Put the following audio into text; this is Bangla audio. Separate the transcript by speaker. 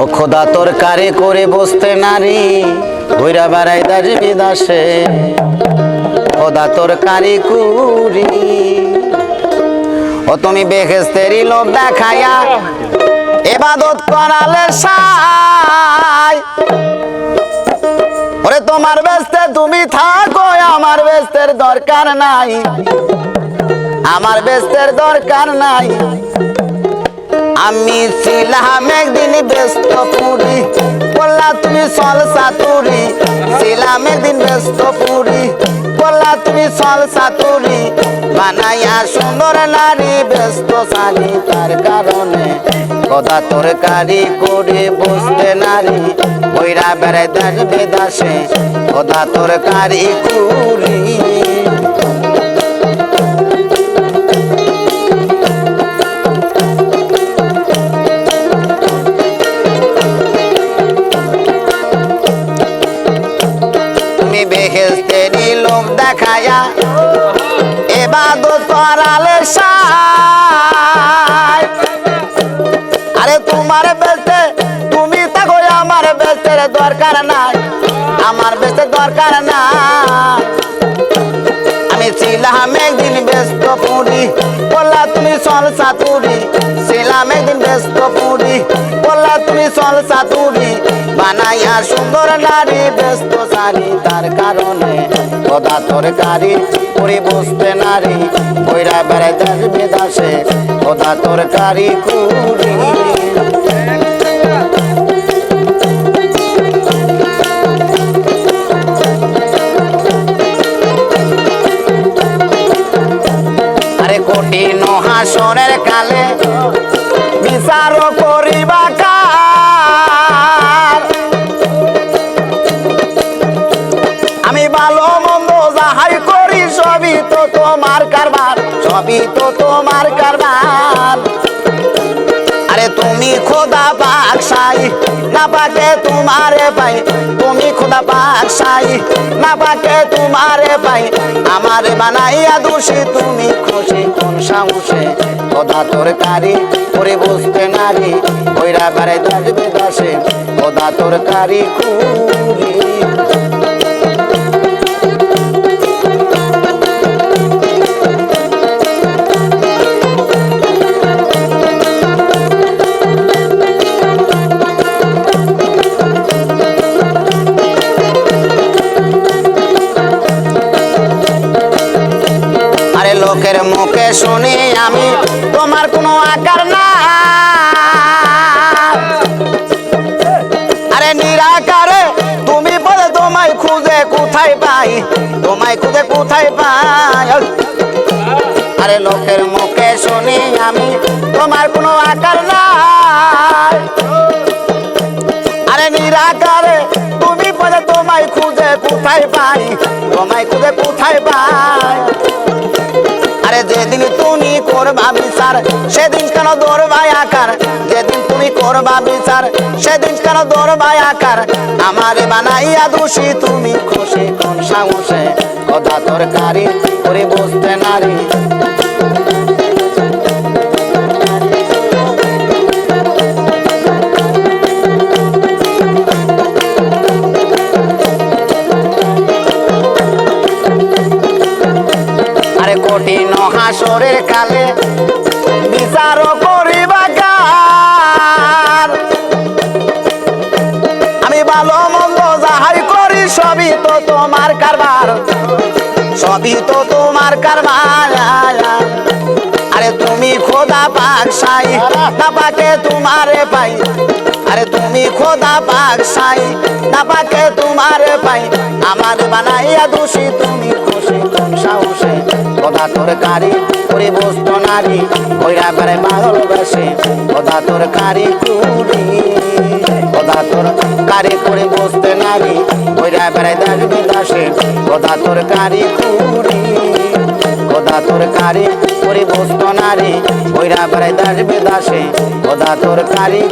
Speaker 1: ও খোদা তোর কারে বসতে নারী ঘুরা বেড়াই দাস। বিদাসে খোদা তোর কারি কুরি ও তুমি বেহেস্তেরি লোভ দেখাইয়া এবাদত করালে সাই। ওরে তোমার ব্যস্তে তুমি থাকো, আমার ব্যস্তের দরকার নাই। আমার ব্যস্তের দরকার নাই। আমি ছিলাম একদিন ব্যস্ত পুরি। বললা, তুমি সলসা তুরি ছিলাম একদিন ব্যস্ত পুরি। বললা, তুমি সলসা তুরি বানাইয়া সুন্দর নারী ব্যস্ত সারি তার কারণে। কথা তোর কারি করে বসতে নারী ওইরা বেড়াই দাস। বেদাসে কথা তোর কারি কুরি দেখায়া এবাদত করালে আরে তোমার বেস্তে তুমি থাকো আমার বেস্তের দরকার নাই, আমার বেস্তের দরকার নাই। আমি ছিলাম একদিন ব্যস্ত পুরি, বললা তুমি সল সাতুরি, ছিলাম একদিন ব্যস্ত পুরি তুমি সল সাতুরি বানাইয়া সুন্দর নারী, ব্যস্ত সারি তার কারণে। খোদা তোর কারি বসতে নারী। বইরা বেড়াই দাস বেদাসে খোদা তোর কারি। কুরি আরে কঠিন হাসনের কালে বিচার করিবা ভালো মন্দ যাহাই করি সবই তো তোমার কারবার, সবই তো তোমার কারবার। আরে তুমি খোদা বাকসাই না পাকে তোমারে পাই, তুমি খোদা বাকসাই না পাকে তোমারে পাই। আমারে বানাইয়া দোষী তুমি খুশি কোন সাহসে? খোদা তোর কারি করে বসতে নারী ওইরা বেড়াই দাসবে দাসে। খোদা তোর কারি কুরি লোকের মুখে শুনি আমি, তোমার কোনো আকার না আরে নিরাকারে, তুমি বলে তোমায় খুঁজে কোথায় পাই? তোমায় খুঁজে কোথায় পাই? আরে লোকের মুখে শুনি আমি, তোমার কোনো আকার না আরে নিরাকারে, তুমি বলে তোমায় খুঁজে কোথায় পাই? তোমায় খুঁজে কোথায় পাই? যেদিন তুমি করবা বিচার, সেদিন কেন দৌড়বাই আকার? যেদিন তুমি করবা বিচার, সেদিন কেন দৌড়বাই আকার? আমার বানাইয়া দোষী তুমি, খুশি কোন সাহসে? কথা তরকারি করে বসতে নারী। কঠিন হাসরের কালে বিচার করিবা কার? আমি ভালো মন্দ যাহাই করি, সবই তো তোমার কারবার। সবই তো তোমার কারবার। আরে তুমি খোদা পাক সাই, না পাকে তোমারে পাই। আরে তুমি খোদা পাক সাই, না পাকে তোমারে পাই। আমার বানাইয়া দোষী তুমি খোদা তোর কারি বসত নারী, কইরা বেড়ে পাগল বেশে। খোদা তোর কারি কুড়ি খোদা তোর কারি বসতে নারী, কইরা বেড়াই দাস। বিদাসে খোদা তোর কারি কুড়ি খোদা তোর কারি বসত নারী, কইরা বেড়াই দাস। বিদাসে খোদা তোর কারি